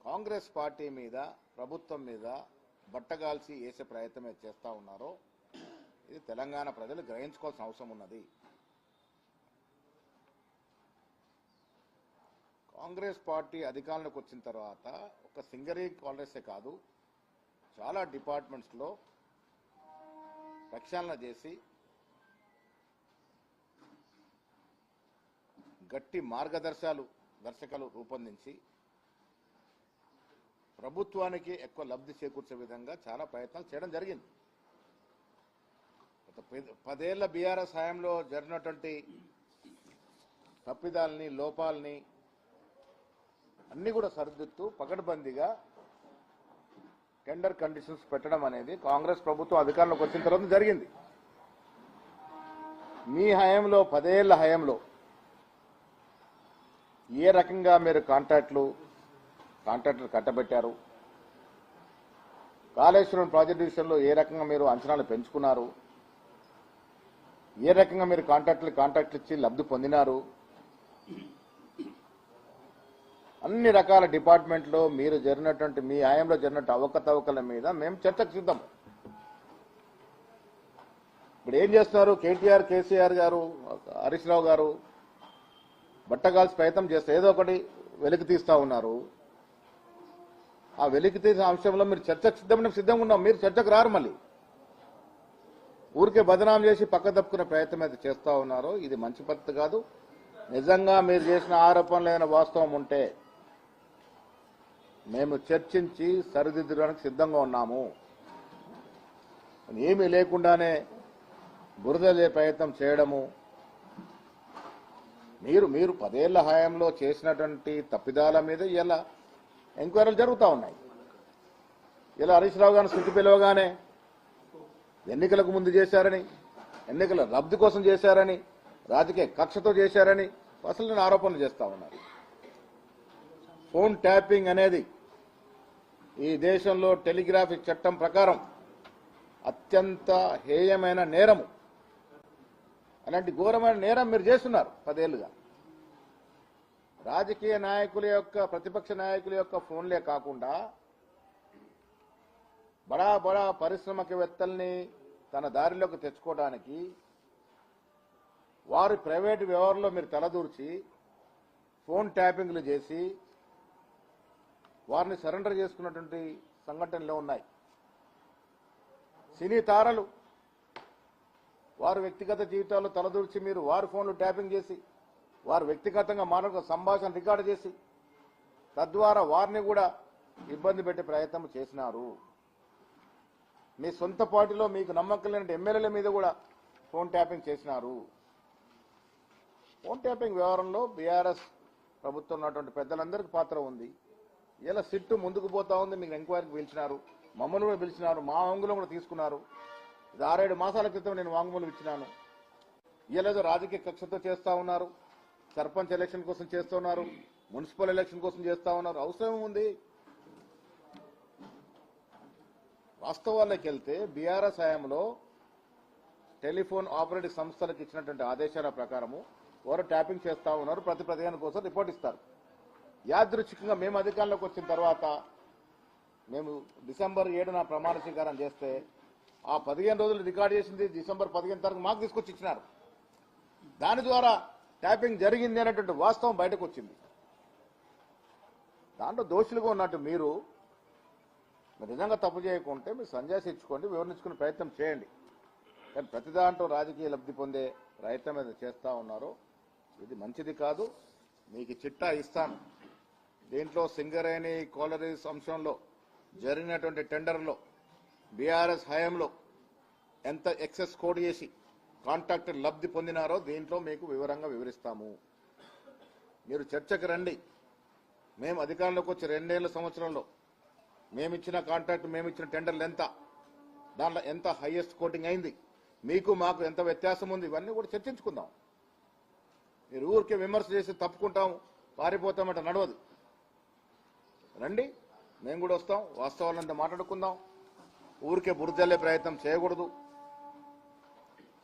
Congress party మీద ప్రభుత్వం మీద బట్టగాల్చి వేసే ప్రయత్నం చేస్తా ఉన్నారో ఇది తెలంగాణ ప్రజలు గ్రహించుకోవాల్సిన అవసరం ఉన్నది. కాంగ్రెస్ పార్టీ అధికారంలోకి వచ్చిన తర్వాత ఒక సింగరీ కాంగ్రెసే కాదు చాలా డిపార్ట్మెంట్స్లో ప్రక్షాళన చేసి గట్టి మార్గదర్శాలు దర్శకాలు రూపొందించి ప్రభుత్వానికి ఎక్కువ లబ్ధి చేకూర్చే విధంగా చాలా ప్రయత్నాలు చేయడం జరిగింది. గత పదేళ్ళ బీఆర్ఎస్ హయాంలో జరిగినటువంటి తప్పిదాలని లోపాలని అన్ని కూడా సరిదిద్దుతూ పకడ్బందీగా టెండర్ కండిషన్స్ పెట్టడం అనేది కాంగ్రెస్ ప్రభుత్వం అధికారంలోకి వచ్చిన తర్వాత జరిగింది. మీ హయాంలో పదేళ్ళ హయాంలో ఏ రకంగా మీరు కాంట్రాక్ట్లు కాంట్రాక్టర్ కట్టబెట్టారు? కాళేశ్వరం ప్రాజెక్టు విషయంలో ఏ రకంగా మీరు అంచనాలు పెంచుకున్నారు? ఏ రకంగా మీరు కాంట్రాక్టులు కాంట్రాక్ట్లు ఇచ్చి లబ్ధి పొందినారు? అన్ని రకాల డిపార్ట్మెంట్లో మీరు జరిగినటువంటి మీ హయాంలో జరిగినట్టు అవకతవకల మీద మేము చర్చకు సిద్ధం ఇప్పుడు ఏం చేస్తున్నారు? కేటీఆర్ కేసీఆర్ గారు హరీష్ రావు గారు బట్టగాల్సి ప్రయత్నం చేస్తే ఏదో ఒకటి వెలికి తీస్తా ఉన్నారు. ఆ వెలికి తీసిన అంశంలో మీరు చర్చకు సిద్ధమైన సిద్ధంగా ఉన్నాం. మీరు చర్చకు రారు మళ్ళీ. ఊరికే బదనాం చేసి పక్క తప్పుకునే ప్రయత్నం అయితే చేస్తూ ఉన్నారు. ఇది మంచి పద్ధతి కాదు. నిజంగా మీరు చేసిన ఆరోపణలు ఏదైనా వాస్తవం ఉంటే మేము చర్చించి సరిదిద్దడానికి సిద్ధంగా ఉన్నాము. ఏమీ లేకుండానే బురదలే ప్రయత్నం చేయడము మీరు మీరు పదేళ్ళ హయాంలో చేసినటువంటి తప్పిదాల మీద ఇలా ఎంక్వైరీలు జరుగుతూ ఉన్నాయి. ఇలా హరీష్ రావు గారిని స్థితి పిలవగానే ఎన్నికలకు ముందు చేశారని ఎన్నికల లబ్ధి కోసం చేశారని రాజకీయ కక్షతో చేశారని అసలు నేను ఆరోపణలు చేస్తా ఉన్నారు. ఫోన్ ట్యాపింగ్ అనేది ఈ దేశంలో టెలిగ్రాఫిక్ చట్టం ప్రకారం అత్యంత హేయమైన నేరము. అలాంటి ఘోరమైన నేరం మీరు చేస్తున్నారు పదేళ్ళుగా. రాజకీయ నాయకుల యొక్క ప్రతిపక్ష నాయకుల యొక్క ఫోన్లే కాకుండా బడా బడా పరిశ్రమకవేత్తల్ని తన దారిలోకి తెచ్చుకోవడానికి వారి ప్రైవేటు వ్యవహారంలో మీరు తలదూర్చి ఫోన్ ట్యాపింగ్లు చేసి వారిని సరెండర్ చేసుకున్నటువంటి సంఘటనలు ఉన్నాయి. సినీ తారలు వారు వ్యక్తిగత జీవితాల్లో తలదూర్చి మీరు వారి ఫోన్లు ట్యాపింగ్ చేసి వారు వ్యక్తిగతంగా మానవ సంభాషణ రికార్డు చేసి తద్వారా వారిని కూడా ఇబ్బంది పెట్టే ప్రయత్నం చేసినారు. మీ సొంత పార్టీలో మీకు నమ్మకం లేని ఎమ్మెల్యేల మీద కూడా ఫోన్ ట్యాపింగ్ చేసినారు. ఫోన్ ట్యాపింగ్ వ్యవహారంలో బీఆర్ఎస్ ప్రభుత్వం ఉన్నటువంటి పెద్దలందరికీ పాత్ర ఉంది. ఇలా సిట్టు ముందుకు పోతా ఉంది మీకు ఎంక్వైరీకి పిలిచినారు మమ్మల్ని కూడా పిలిచినారు మా అంగులం కూడా తీసుకున్నారు. ఇది ఆరేడు మాసాల క్రితం నేను వాంగ్మూలం ఇచ్చినాను. ఇలాదో రాజకీయ కక్షతో చేస్తా ఉన్నారు. సర్పంచ్ ఎలక్షన్ కోసం చేస్తూ ఉన్నారు. మున్సిపల్ ఎలక్షన్ కోసం చేస్తా ఉన్నారు. అవసరం ఉంది వాస్తవాల్లోకి వెళ్తే బీఆర్ఎస్ హయాంలో టెలిఫోన్ ఆపరేటింగ్ సంస్థలకు ఇచ్చినటువంటి ఆదేశాల ప్రకారము వారు ట్యాపింగ్ చేస్తా ఉన్నారు. ప్రతి ప్రతిదాని కోసం రిపోర్ట్ ఇస్తారు. యాదృచ్ఛికంగా మేము అధికారంలోకి వచ్చిన తర్వాత మేము డిసెంబర్ ఏడున ప్రమాణ స్వీకారం చేస్తే ఆ పదిహేను రోజులు రికార్డ్ చేసింది డిసెంబర్ పదిహేను తారీఖు మాకు తీసుకొచ్చి ఇచ్చినారు. దాని ద్వారా ట్యాపింగ్ జరిగింది అనేటువంటి వాస్తవం బయటకు వచ్చింది. దాంట్లో దోషులుగా ఉన్నట్టు మీరు నిజంగా తప్పు చేయకుంటే మీరు సంజాసి ఇచ్చుకోండి వివరించుకునే ప్రయత్నం చేయండి. కానీ ప్రతి దాంట్లో రాజకీయ లబ్ధి పొందే ప్రయత్నం ఏదో చేస్తూ ఉన్నారు. ఇది మంచిది కాదు. మీకు చిట్టా ఇస్తాను. దీంట్లో సింగరేణి కోలరీస్ అంశంలో జరిగినటువంటి టెండర్లో బీఆర్ఎస్ హయాంలో ఎంత ఎక్సెస్ కోడ్ చేసి కాంట్రాక్టర్ లబ్ధి పొందినారో దీంట్లో మీకు వివరంగా వివరిస్తాము. మీరు చర్చకు రండి. మేము అధికారంలోకి వచ్చి రెండేళ్ళ సంవత్సరంలో మేమిచ్చిన కాంట్రాక్ట్ మేమిచ్చిన టెండర్లు ఎంత దాంట్లో ఎంత హైయెస్ట్ కోటింగ్ అయింది? మీకు మాకు ఎంత వ్యత్యాసం ఉంది? ఇవన్నీ కూడా చర్చించుకుందాం. మీరు ఊరికే విమర్శ చేసి తప్పుకుంటాము పారిపోతామంటే నడవదు. రండి. మేము కూడా వస్తాం. వాస్తవాలంతా మాట్లాడుకుందాం. ఊరికే బురదల్లే ప్రయత్నం చేయకూడదు.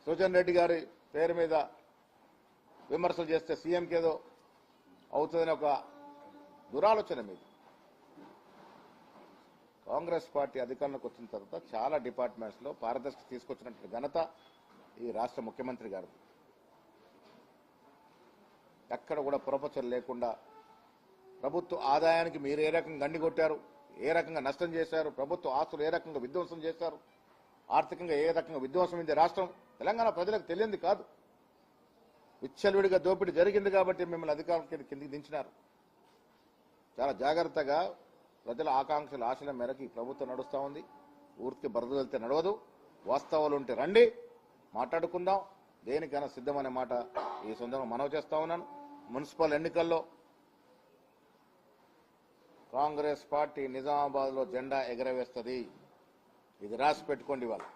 సుజన్ రెడ్డి గారి పేరు మీద విమర్శలు చేస్తే సీఎంకేదో అవుతుందని ఒక దురాలోచన మీది. కాంగ్రెస్ పార్టీ అధికారంలోకి వచ్చిన తర్వాత చాలా డిపార్ట్మెంట్స్లో పారదర్శక తీసుకొచ్చినటువంటి ఘనత ఈ రాష్ట్ర ముఖ్యమంత్రి గారు ఎక్కడ కూడా పురపచలు లేకుండా ప్రభుత్వ ఆదాయానికి మీరు ఏ రకంగా గండి కొట్టారు? ఏ రకంగా నష్టం చేశారు? ప్రభుత్వ ఆస్తులు ఏ రకంగా విధ్వంసం చేశారు? ఆర్థికంగా ఏ రకంగా విధ్వంసమైంది రాష్ట్రం? తెలంగాణ ప్రజలకు తెలియంది కాదు. విచ్చలవిడిగా దోపిడీ జరిగింది కాబట్టి మిమ్మల్ని అధికారం కింద కిందికి దించినారు. చాలా జాగ్రత్తగా ప్రజల ఆకాంక్షల ఆశల మేరకు ఈ ప్రభుత్వం నడుస్తూ ఉంది. ఊరికి బరద వెళ్తే నడవదు. వాస్తవాలు ఉంటే రండి. మాట్లాడుకుందాం. దేనికైనా సిద్ధమనే మాట ఈ సందర్భంగా మనవి చేస్తా ఉన్నాను. మున్సిపల్ ఎన్నికల్లో కాంగ్రెస్ పార్టీ నిజామాబాద్లో జెండా ఎగరవేస్తుంది. ఇది రాసి పెట్టుకోండి వాళ్ళు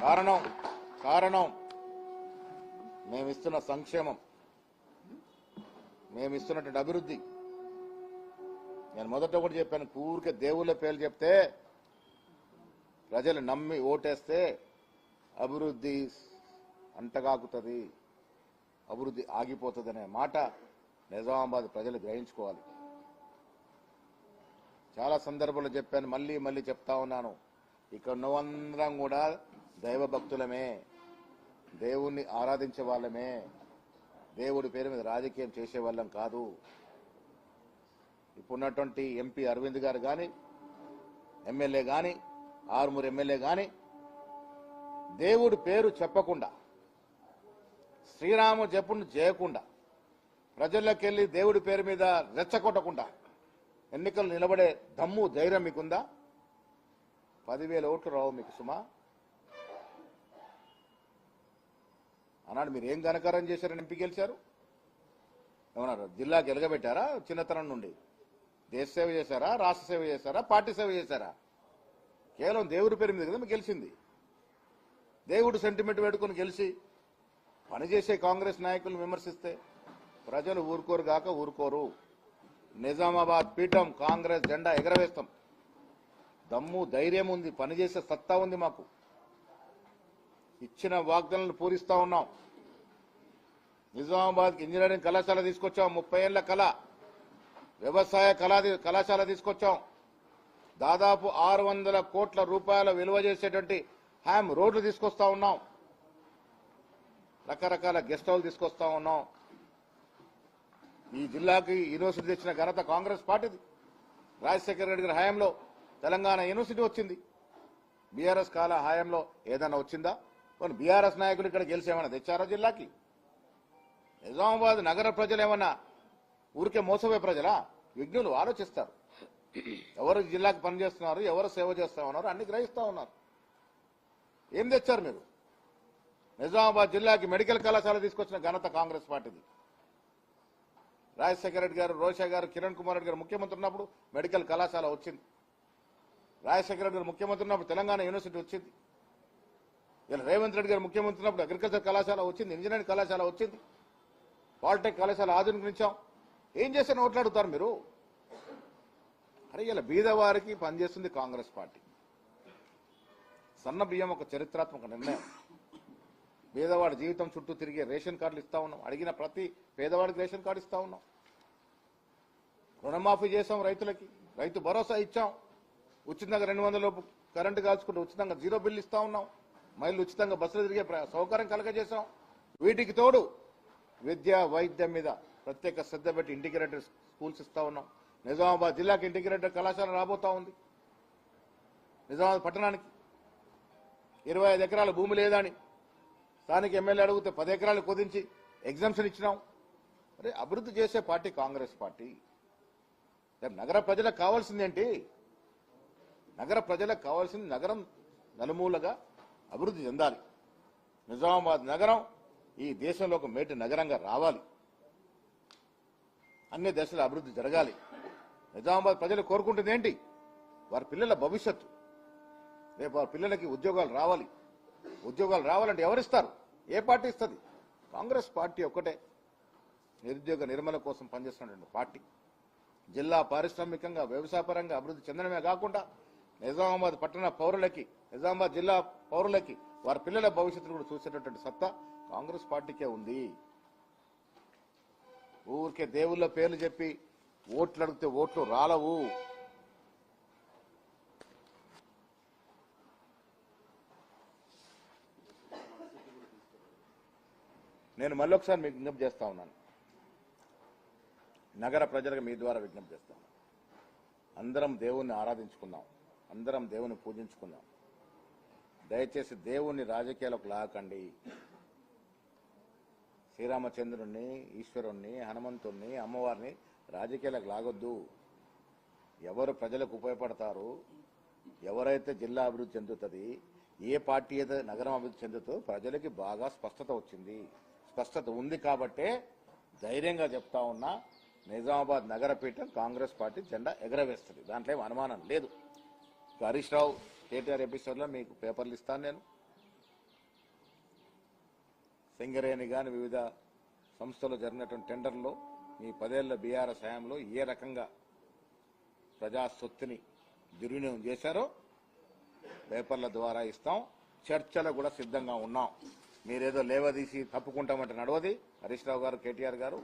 కారణం కారణం మేమిస్తున్న సంక్షేమం. మేమిస్తున్నటువంటి అభివృద్ధి. నేను మొదట ఒకటి చెప్పాను ఊరికే దేవుళ్ళ పేర్లు చెప్తే ప్రజలు నమ్మి ఓటేస్తే అభివృద్ధి అంటగాకుతుంది. అభివృద్ధి ఆగిపోతుంది అనే మాట నిజామాబాద్ ప్రజలు గ్రహించుకోవాలి. చాలా సందర్భాలు చెప్పాను మళ్ళీ మళ్ళీ చెప్తా ఉన్నాను. ఇక్కడ నువ్వందరం కూడా దైవ భక్తులమే దేవుణ్ణి ఆరాధించే వాళ్ళమే. దేవుడి పేరు మీద రాజకీయం చేసే వాళ్ళం కాదు. ఇప్పుడున్నటువంటి ఎంపీ అరవింద్ గారు కానీ ఎమ్మెల్యే కానీ ఆరుమూరు ఎమ్మెల్యే కానీ దేవుడి పేరు చెప్పకుండా శ్రీరామ జపును చేయకుండా ప్రజల్లోకి వెళ్ళి దేవుడి పేరు మీద రెచ్చగొట్టకుండా ఎన్నికలు నిలబడే దమ్ము ధైర్యం మీకుందా? పదివేల ఓట్లు రావు మీకు సుమా. అన్నాడు మీరు ఏం ఘనకారం చేశారని ఎంపీ గెలిచారు? ఏమన్నారు? జిల్లాకి ఎలగబెట్టారా? చిన్నతనం నుండి. దేశ సేవ చేశారా? రాష్ట్ర సేవ చేశారా? పార్టీ సేవ చేశారా? కేవలం దేవుడి పేరు మీద కదా మీకు గెలిచింది. దేవుడు సెంటిమెంట్ పెట్టుకుని గెలిచి పనిచేసే కాంగ్రెస్ నాయకులను విమర్శిస్తే ప్రజలు ఊరుకోరు గాక ఊరుకోరు. నిజామాబాద్ పీఠం కాంగ్రెస్ జెండా ఎగరవేస్తాం. దమ్ము ధైర్యం ఉంది పనిచేసే సత్తా ఉంది మాకు. ఇచ్చిన వాగ్దానాలను పూరిస్తా ఉన్నాం. నిజామాబాద్ ఇంజనీరింగ్ కళాశాల తీసుకొచ్చాం ముప్పై ఏళ్ళ కళ. వ్యవసాయ కళా కళాశాల తీసుకొచ్చాం. దాదాపు ఆరు వందల కోట్ల రూపాయల విలువ చేసేటువంటి హ్యామ్ రోడ్లు తీసుకొస్తా ఉన్నాం. రకరకాల గెస్ట్ హౌస్ తీసుకొస్తా ఉన్నాం. ఈ జిల్లాకి యూనివర్సిటీ తెచ్చిన ఘనత కాంగ్రెస్ పార్టీది. రాజశేఖర రెడ్డి గారి హయాంలో తెలంగాణ యూనివర్సిటీ వచ్చింది. బీఆర్ఎస్ కాల హయాంలో ఏదైనా వచ్చిందా? కొన్ని బీఆర్ఎస్ నాయకులు ఇక్కడ గెలిచి ఏమైనా తెచ్చారా జిల్లాకి? నిజామాబాద్ నగర ప్రజలు ఏమన్నా ఊరికే మోసపోయే ప్రజలా? విఘ్నులు ఆలోచిస్తారు. ఎవరు జిల్లాకి పనిచేస్తున్నారు ఎవరు సేవ చేస్తా ఉన్నారు అన్ని గ్రహిస్తా ఉన్నారు. ఏం తెచ్చారు మీరు? నిజామాబాద్ జిల్లాకి మెడికల్ కళాశాల తీసుకొచ్చిన ఘనత కాంగ్రెస్ పార్టీది. రాజశేఖర రెడ్డి గారు రోషా గారు కిరణ్ కుమార్ రెడ్డి గారు ముఖ్యమంత్రి ఉన్నప్పుడు మెడికల్ కళాశాల వచ్చింది. రాజశేఖర రెడ్డి గారు ముఖ్యమంత్రి ఉన్నప్పుడు తెలంగాణ యూనివర్సిటీ వచ్చింది. ఇలా రేవంత్ రెడ్డి గారు ముఖ్యమంత్రి ఉన్నప్పుడు అగ్రికల్చర్ కళాశాల వచ్చింది ఇంజనీరింగ్ కళాశాల వచ్చింది. పాలిటెక్ కళాశాల ఆధునికించాం ఏం చేస్తే ఓట్లాడుతారు మీరు? అరే ఇలా బీదవారికి పనిచేస్తుంది కాంగ్రెస్ పార్టీ. సన్న బియ్యం ఒక చరిత్రాత్మక నిర్ణయం. పేదవాడి జీవితం చుట్టూ తిరిగే రేషన్ కార్డులు ఇస్తా ఉన్నాం. అడిగిన ప్రతి పేదవాడికి రేషన్ కార్డు ఇస్తా ఉన్నాం. రుణమాఫీ చేసాం రైతులకి. రైతు భరోసా ఇచ్చాం. ఉచితంగా రెండు వందల లోపు కరెంటు కాల్చుకుంటూ ఉచితంగా జీరో బిల్లు ఇస్తా ఉన్నాం. మహిళలు ఉచితంగా బస్సులు తిరిగే సౌకర్యం కలగజేశాం. వీటికి తోడు విద్య వైద్యం మీద ప్రత్యేక శ్రద్ధ పెట్టి ఇంటిగ్రేటెడ్ స్కూల్స్ ఇస్తా ఉన్నాం. నిజామాబాద్ జిల్లాకి ఇంటిగ్రేటెడ్ కళాశాల రాబోతా ఉంది. నిజామాబాద్ పట్టణానికి ఇరవై ఐదు ఎకరాల భూమి లేదని స్థానిక ఎమ్మెల్యే అడిగితే పది ఎకరాలు కుదించి ఎగ్జామ్షన్ ఇచ్చినాం. అరే అభివృద్ధి చేసే పార్టీ కాంగ్రెస్ పార్టీ. రేపు నగర ప్రజలకు కావాల్సిందేంటి నగర ప్రజలకు కావాల్సింది నగరం నలుమూలగా అభివృద్ధి చెందాలి. నిజామాబాద్ నగరం ఈ దేశంలో ఒక మేటి నగరంగా రావాలి. అన్ని దశల అభివృద్ధి జరగాలి. నిజామాబాద్ ప్రజలు కోరుకుంటుంది ఏంటి? వారి పిల్లల భవిష్యత్తు. రేపు వారి పిల్లలకి ఉద్యోగాలు రావాలి. ఉద్యోగాలు రావాలంటే ఎవరిస్తారు? ఏ పార్టీ ఇస్తుంది? కాంగ్రెస్ పార్టీ ఒక్కటే. నిరుద్యోగ నిర్మల కోసం పనిచేస్తున్నటువంటి పార్టీ. జిల్లా పారిశ్రామికంగా వ్యవసాయపరంగా అభివృద్ధి చెందడమే కాకుండా నిజామాబాద్ పట్టణ పౌరులకి నిజామాబాద్ జిల్లా పౌరులకి వారి పిల్లల భవిష్యత్తును కూడా చూసేటటువంటి సత్తా కాంగ్రెస్ పార్టీకే ఉంది. ఊరికే దేవుళ్ళ పేర్లు చెప్పి ఓట్లు అడిగితే ఓట్లు రాలవు. నేను మళ్ళీ ఒకసారి మీకు విజ్ఞప్తి చేస్తా ఉన్నాను. నగర ప్రజలకు మీ ద్వారా విజ్ఞప్తి చేస్తాను అందరం దేవుణ్ణి ఆరాధించుకుందాం. అందరం దేవుని పూజించుకుందాం. దయచేసి దేవుణ్ణి రాజకీయాలకు లాగకండి. శ్రీరామచంద్రుణ్ణి ఈశ్వరుణ్ణి హనుమంతుణ్ణి అమ్మవారిని రాజకీయాలకు లాగొద్దు. ఎవరు ప్రజలకు ఉపయోగపడతారు ఎవరైతే జిల్లా అభివృద్ధి చెందుతుంది ఏ పార్టీ అయితే నగరం అభివృద్ధి చెందుతో ప్రజలకి బాగా స్పష్టత వచ్చింది. స్పష్టత ఉంది కాబట్టే ధైర్యంగా చెప్తా ఉన్నా నిజామాబాద్ నగరపీఠం కాంగ్రెస్ పార్టీ జెండా ఎగరవేస్తుంది. దాంట్లో ఏం అనుమానం లేదు. హరీష్ రావు కేటీఆర్ ఎపిసోడ్లో మీకు పేపర్లు ఇస్తాను నేను. సింగరేణి కానీ వివిధ సంస్థలు జరిగినటువంటి టెండర్లో మీ పదేళ్ళ బీఆర్ఎస్ హయాంలో ఏ రకంగా ప్రజా సొత్తుని దుర్వినియోగం చేశారో పేపర్ల ద్వారా ఇస్తాం. చర్చలు కూడా సిద్ధంగా ఉన్నాం. మీరేదో లేవదీసి తప్పుకుంటామంటే నడవది హరీష్ రావు గారు కేటీఆర్ గారు.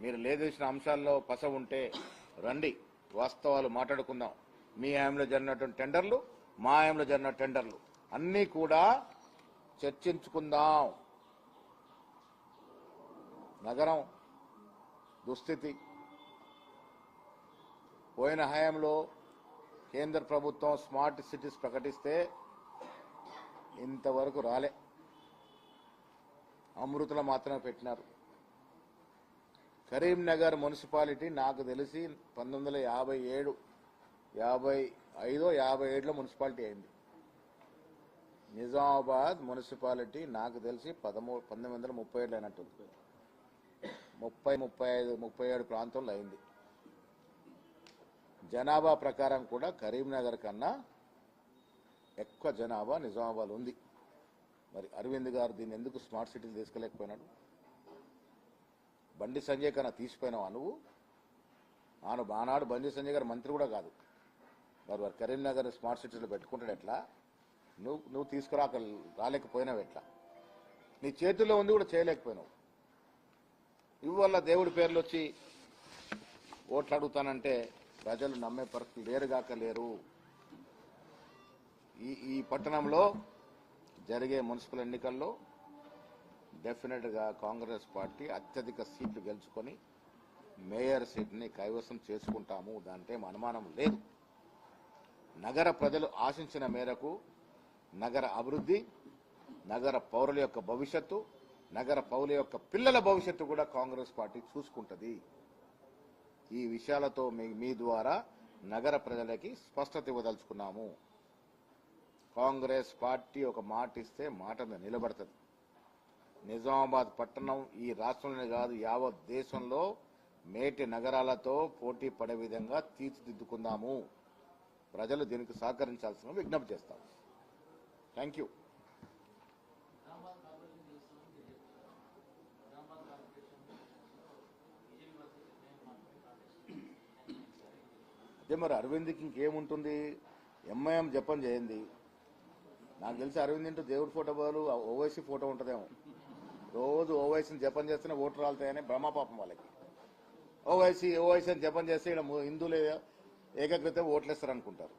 మీరు లేదీసిన అంశాల్లో పస ఉంటే రండి వాస్తవాలు మాట్లాడుకుందాం. మీ హయాంలో జరిగినటువంటి టెండర్లు మా హయాంలో జరిగిన టెండర్లు అన్నీ కూడా చర్చించుకుందాం. నగరం దుస్థితి. పోయిన హయాంలో కేంద్ర ప్రభుత్వం స్మార్ట్ సిటీస్ ప్రకటిస్తే ఇంతవరకు రాలే. అమృతలు మాత్రమే పెట్టినారు. కరీంనగర్ మున్సిపాలిటీ నాకు తెలిసి పంతొమ్మిది వందల యాభై ఏడు యాభై ఐదో యాభై ఏడులో మున్సిపాలిటీ అయింది. నిజామాబాద్ మున్సిపాలిటీ నాకు తెలిసి పదమూడు పంతొమ్మిది వందల ముప్పై ఏడులో అయినట్టుంది ముప్పై ముప్పై ఐదు ముప్పై ఏడు ప్రాంతంలో అయింది. జనాభా ప్రకారం కూడా కరీంనగర్ కన్నా ఎక్కువ జనాభా నిజామాబాద్ ఉంది. మరి అరవింద్ గారు దీన్ని ఎందుకు స్మార్ట్ సిటీలు తీసుకెళ్ళకపోయినాడు బండి సంజయ్ కన్నా తీసిపోయినావా నువ్వు? ఆను ఆనాడు బండి సంజయ్ గారు మంత్రి కూడా కాదు. మరి వారు కరీంనగర్ స్మార్ట్ సిటీలో పెట్టుకుంటాడు ఎట్లా? నువ్వు నువ్వు తీసుకురాక రాలేకపోయినావు ఎట్లా? నీ చేతుల్లో ఉంది కూడా చేయలేకపోయినావు. ఇవల్ల దేవుడి పేర్లు వచ్చి ఓట్లు అడుగుతానంటే ప్రజలు నమ్మే పరిస్థితులు లేరుగాక లేరు. ఈ ఈ పట్టణంలో జరిగే మున్సిపల్ ఎన్నికల్లో డెఫినెట్గా కాంగ్రెస్ పార్టీ అత్యధిక సీట్లు గెలుచుకొని మేయర్ సీట్ని కైవసం చేసుకుంటాము దాంట్లో అనుమానం లేదు. నగర ప్రజలు ఆశించిన మేరకు నగర అభివృద్ధి నగర పౌరుల యొక్క భవిష్యత్తు నగర పౌరుల యొక్క పిల్లల భవిష్యత్తు కూడా కాంగ్రెస్ పార్టీ చూసుకుంటుంది. ఈ విషయాలతో మీ ద్వారా నగర ప్రజలకి స్పష్టత ఇవ్వదలుచుకున్నాము. కాంగ్రెస్ పార్టీ ఒక మాట ఇస్తే మాట మీద నిలబడుతుంది. నిజామాబాద్ పట్టణం ఈ రాష్ట్రంలోనే కాదు యావత్ దేశంలో మేటి నగరాలతో పోటీ పడే విధంగా తీర్చిదిద్దుకుందాము. ప్రజలు దీనికి సహకరించాల్సిన విజ్ఞప్తి చేస్తాం. థ్యాంక్ యూ అదే మరి అరవింద్కి ఇంకేముంటుంది? ఎంఐఎం జపం చేయండి. నాకు తెలిసి అరవింద్ ఇంటూ దేవుడి ఫోటో బదులు ఓవైసీ ఫోటో ఉంటుందేమో. రోజు ఓవైసీని జపం చేస్తేనే ఓటు రాలుతాయని బ్రహ్మపాపం వాళ్ళకి. ఓవైసీ ఓవైసీ అని జపం చేస్తే ఇక్కడ హిందువులే ఏకాగ్రత ఓట్లేస్తారు అనుకుంటారు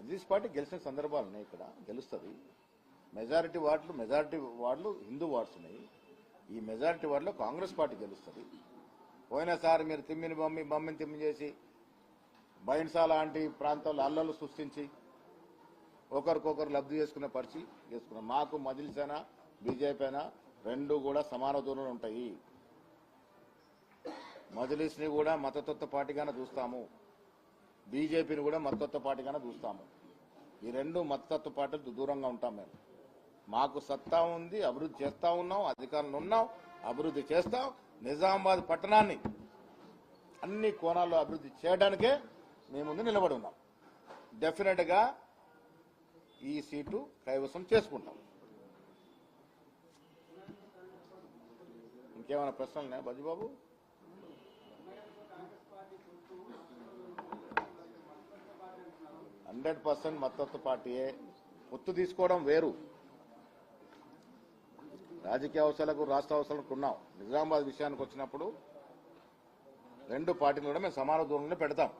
అజీజ్ పార్టీ గెలిచిన సందర్భాలు ఉన్నాయి ఇక్కడ గెలుస్తుంది. మెజారిటీ వార్డులు మెజారిటీ వార్డులు హిందూ వార్డ్స్ ఉన్నాయి. ఈ మెజారిటీ వార్డులో కాంగ్రెస్ పార్టీ గెలుస్తుంది. పోయినసారి మీరు తిమ్మిని బొమ్మి బొమ్మిని తిమ్మి చేసి బైన్సా లాంటి ప్రాంతాల్లో అల్లలు సృష్టించి ఒకరికొకరు లబ్ధి చేసుకునే పరిచి చేసుకున్నాం. మాకు మజిల్స్ అయినా బీజేపీ అయినా రెండు కూడా సమాన దూరంలో ఉంటాయి. మజిలిస్ని కూడా మతతత్వ పార్టీగానే చూస్తాము. బీజేపీని కూడా మతతత్వ పార్టీగానే చూస్తాము. ఈ రెండు మతతత్వ పార్టీలు దూరంగా ఉంటాం మేము. మాకు సత్తా ఉంది అభివృద్ధి చేస్తా ఉన్నాం అధికారులు ఉన్నాం అభివృద్ధి చేస్తాం. నిజామాబాద్ పట్టణాన్ని అన్ని కోణాల్లో అభివృద్ధి చేయడానికే మేము ముందు నిలబడి ఉన్నాం. డెఫినెట్గా ఈ సీటు కైవసం చేసుకుంటాం. ఇంకేమైనా ప్రశ్నలు ఉన్నాయా బజ్జుబాబు? హండ్రెడ్ పర్సెంట్ మద్దతు పార్టీయే. పొత్తు తీసుకోవడం వేరు. రాజకీయ అవసరాలకు రాష్ట్ర అవసరాలకు ఉన్నాం. నిజామాబాద్ విషయానికి వచ్చినప్పుడు రెండు పార్టీలు కూడా మేము సమాన దూరంలో పెడతాం.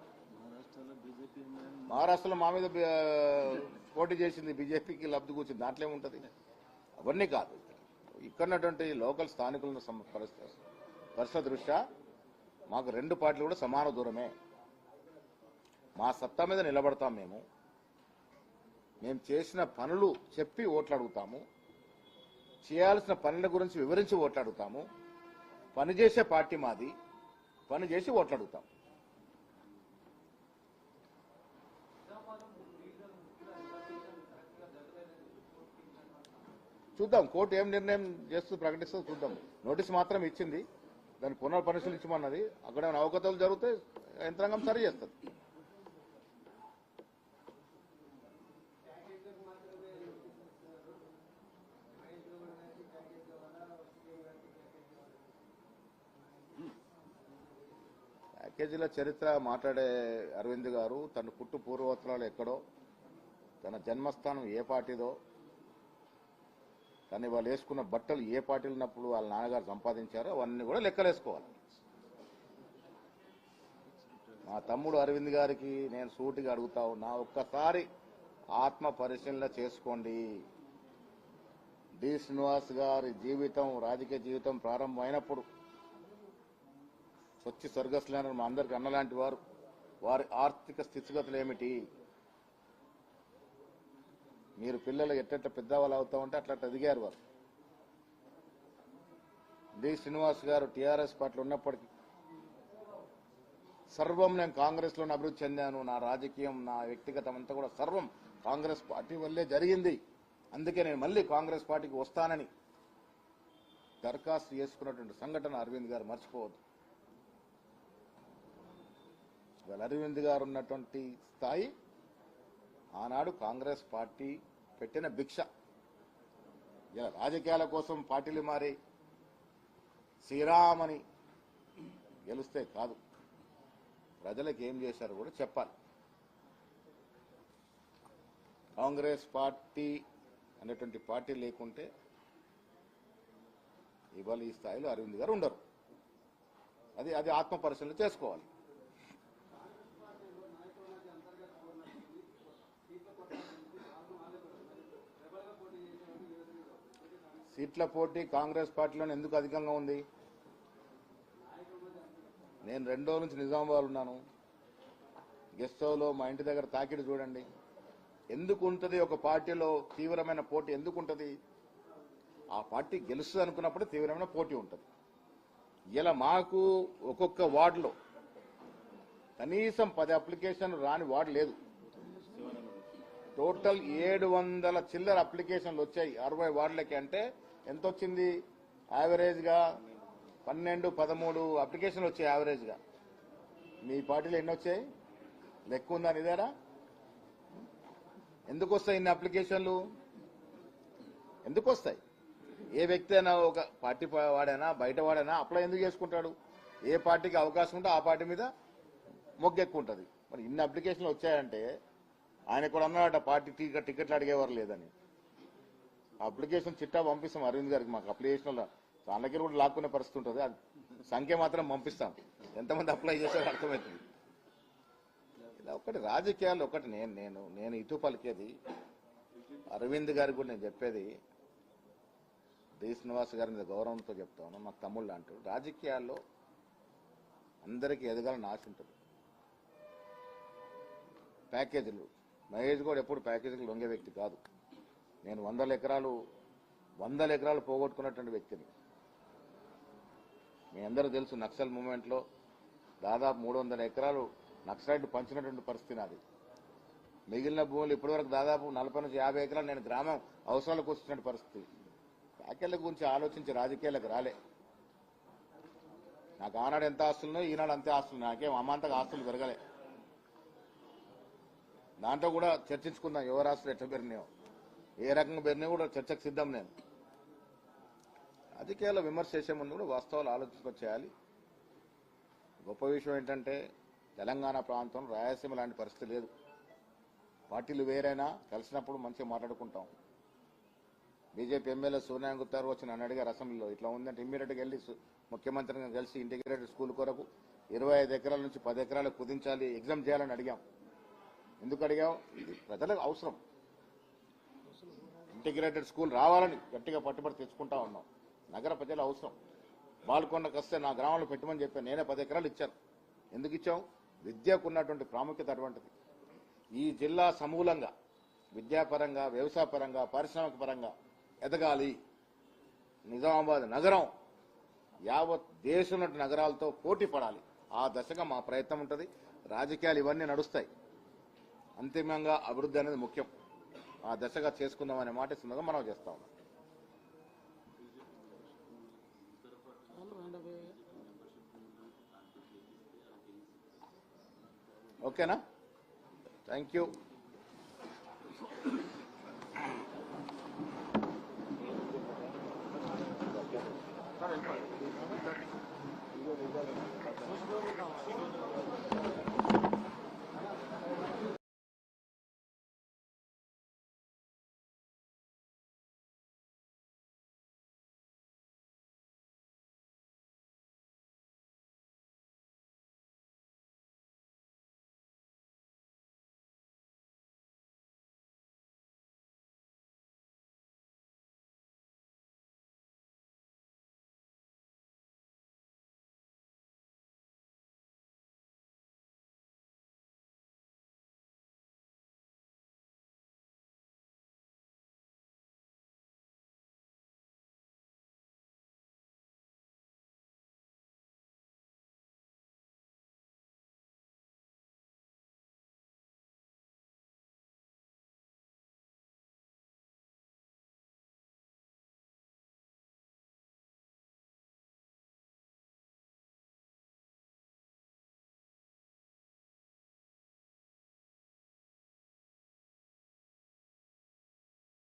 మహారాష్ట్రలో మా మీద పోటీ చేసింది బీజేపీకి లబ్ధి కూర్చుంది. దాంట్లో ఉంటుంది అవన్నీ కాదు. ఇక్కడ ఉన్నటువంటి లోకల్ స్థానికులను పరిస్థితి పరిస్థితి దృష్ట్యా మాకు రెండు పార్టీలు కూడా సమాన దూరమే. మా సత్తా మీద నిలబడతాం మేము. మేము చేసిన పనులు చెప్పి ఓట్లు అడుగుతాము చేయాల్సిన పనుల గురించి వివరించి ఓట్లు అడుగుతాము పని చేసే పార్టీ మాది. పని చేసి ఓట్లు చూద్దాం కోర్టు ఏం నిర్ణయం చేస్తూ ప్రకటిస్తుందో చూద్దాం. నోటీస్ మాత్రం ఇచ్చింది. దాన్ని పునర్పరిశీలించమన్నది అక్కడ ఏమైనా అవకతలు జరిగితే యంత్రాంగం సరి చేస్తుంది. ప్యాకేజీల చరిత్ర మాట్లాడే అరవింద్ గారు తన పుట్టు పూర్వోత్తరాలు ఎక్కడో తన జన్మస్థానం ఏ పార్టీదో కానీ వాళ్ళు వేసుకున్న బట్టలు ఏ పార్టీలు వాళ్ళ నాన్నగారు సంపాదించారో అవన్నీ కూడా లెక్కలేసుకోవాలి. మా తమ్ముడు అరవింద్ గారికి నేను సూటిగా అడుగుతా ఉన్నా ఒక్కసారి ఆత్మ పరిశీలన చేసుకోండి. డి. శ్రీనివాస్ గారి జీవితం రాజకీయ జీవితం ప్రారంభమైనప్పుడు స్వచ్ఛ స్వర్గస్థులైన మా అందరికి అన్నలాంటి వారు వారి ఆర్థిక స్థితిగతులు ఏమిటి? మీరు పిల్లలు ఎట్ట పెద్దవాళ్ళు అవుతా ఉంటే అట్లా ఎదిగారు వారు డి. శ్రీనివాస్ గారు టీఆర్ఎస్ పార్టీలో ఉన్నప్పటికీ సర్వం నేను కాంగ్రెస్లో అభివృద్ధి చెందాను. నా రాజకీయం నా వ్యక్తిగతం అంతా కూడా సర్వం కాంగ్రెస్ పార్టీ వల్లే జరిగింది. అందుకే నేను మళ్ళీ కాంగ్రెస్ పార్టీకి వస్తానని దరఖాస్తు చేసుకున్నటువంటి సంఘటన అరవింద్ గారు మర్చిపోవద్దు. ఇవాళ అరవింద్ గారు ఉన్నటువంటి స్థాయి ఆనాడు కాంగ్రెస్ పార్టీ పెట్టిన భిక్ష. ఇలా రాజకీయాల కోసం పార్టీలు మారి శ్రీరామని గెలిస్తే కాదు. ప్రజలకు ఏం చేశారు కూడా చెప్పాలి. కాంగ్రెస్ పార్టీ అనేటువంటి పార్టీ లేకుంటే ఇవాళ ఈ స్థాయిలో అరవింద్ గారు ఉండరు. అది అది ఆత్మ పరిశీలన చేసుకోవాలి. సీట్ల పోటీ కాంగ్రెస్ పార్టీలోనే ఎందుకు అధికంగా ఉంది? నేను రెండో నుంచి నిజామాబాద్ ఉన్నాను. గెస్ట్ హౌస్ మా ఇంటి దగ్గర తాకిడి చూడండి. ఎందుకు ఉంటుంది? ఒక పార్టీలో తీవ్రమైన పోటీ ఎందుకు ఉంటుంది? ఆ పార్టీ గెలుస్తుంది అనుకున్నప్పుడు తీవ్రమైన పోటీ ఉంటుంది. ఇలా మాకు ఒక్కొక్క వార్డులో కనీసం పది అప్లికేషన్ రాని వార్డు లేదు. టోటల్ ఏడు వందల చిల్లర అప్లికేషన్లు వచ్చాయి అరవై వార్డులకి అంటే ఎంత వచ్చింది యావరేజ్గా పన్నెండు పదమూడు అప్లికేషన్లు వచ్చాయి యావరేజ్గా. మీ పార్టీలో ఎన్ని వచ్చాయి లెక్క ఉందా నిదారా ఎందుకు వస్తాయి ఇన్ని అప్లికేషన్లు? ఎందుకు వస్తాయి ఏ వ్యక్తి అయినా ఒక పార్టీ వాడైనా బయట వాడైనా అప్లై ఎందుకు చేసుకుంటాడు? ఏ పార్టీకి అవకాశం ఉంటే ఆ పార్టీ మీద మొగ్గెక్కుంటుంది. మరి ఇన్ని అప్లికేషన్లు వచ్చాయంటే ఆయన కూడా అన్నాడట పార్టీ టికెట్ టికెట్లు అడిగేవారు లేదని. అప్లికేషన్ చిట్టా పంపిస్తాం అరవింద్ గారికి. మాకు అప్లికేషన్ దానికి కూడా లాక్కునే పరిస్థితి ఉంటుంది. అది సంఖ్య మాత్రం పంపిస్తాం. ఎంతమంది అప్లై చేశారో అర్థమవుతుంది. ఇలా ఒకటి రాజకీయాలు ఒకటి నేను నేను నేను ఇటు పలికేది అరవింద్ గారికి కూడా నేను చెప్పేది డి. శ్రీనివాస్ గారి మీద గౌరవంతో చెప్తాను మాకు తమ్ముళ్ళు అంటూ రాజకీయాల్లో అందరికీ ఎదగాలని ఆశ ఉంటుంది. ప్యాకేజీలు. మహేష్ కూడా ఎప్పుడు ప్యాకేజీలు లొంగే వ్యక్తి కాదు. నేను వందల ఎకరాలు వందల ఎకరాలు పోగొట్టుకున్నటువంటి వ్యక్తిని. మీ అందరూ తెలుసు నక్సల్ మూమెంట్లో దాదాపు మూడు వందల ఎకరాలు నక్సలైట్ పంచినటువంటి పరిస్థితి నాది. మిగిలిన భూములు ఇప్పటివరకు దాదాపు నలభై నుంచి యాభై ఎకరాలు నేను గ్రామం అవసరాలకు వచ్చిన పరిస్థితి. వ్యాఖ్యల గురించి ఆలోచించి రాజకీయాలకు రాలే. నాకు ఆనాడు ఎంత ఆస్తులున్నాయో ఈనాడు అంతే ఆస్తులు. నాకేం అమాంతగా ఆస్తులు పెరగలే. దాంట్లో కూడా చర్చించుకుందాం ఎవరు ఆస్తులు ఎట్లా పెరిగినాయో. ఏ రకంగా పెరిగినా కూడా చర్చకు సిద్ధం నేను రాజకీయాల్లో విమర్శ చేసే ముందు కూడా వాస్తవాలు ఆలోచించుకొని చేయాలి. గొప్ప విషయం ఏంటంటే తెలంగాణ ప్రాంతం రాయలసీమ లాంటి పరిస్థితి లేదు. పార్టీలు వేరైనా కలిసినప్పుడు మంచిగా మాట్లాడుకుంటాం. బీజేపీ ఎమ్మెల్యే సోనియా గుప్తా గారు వచ్చి నన్ను అడిగారు అసెంబ్లీలో ఇట్లా ఉందంటే ఇమ్మీడియట్గా వెళ్ళి ముఖ్యమంత్రిని కలిసి ఇంటిగ్రేటెడ్ స్కూల్ కొరకు ఇరవై ఐదు ఎకరాల నుంచి పది ఎకరాలకు కుదించాలి ఎగ్జామ్ చేయాలని అడిగాం. ఎందుకు అడిగాం ఇది ప్రజలకు అవసరం. ఇంటిగ్రేటెడ్ స్కూల్ రావాలని గట్టిగా పట్టుబడి తెచ్చుకుంటా ఉన్నాం. నగర ప్రజల అవసరం. బాల్కొండకు వస్తే నా గ్రామంలో పెట్టమని చెప్పాను నేనే పది ఎకరాలు ఇచ్చాను. ఎందుకు ఇచ్చాం విద్యకు ఉన్నటువంటి ప్రాముఖ్యత అటువంటిది. ఈ జిల్లా సమూలంగా విద్యాపరంగా వ్యవసాయపరంగా పారిశ్రామిక పరంగా ఎదగాలి. నిజామాబాద్ నగరం యావత్ దేశం నగరాలతో పోటీ పడాలి. ఆ దశగా మా ప్రయత్నం ఉంటుంది. రాజకీయాలు ఇవన్నీ నడుస్తాయి. అంతిమంగా అభివృద్ధి అనేది ముఖ్యం. ఆ దశగా చేసుకుందాం అనే మాట ఇస్తుండగా మనం చేస్తా ఉన్నాం. ఓకేనా? Thank you.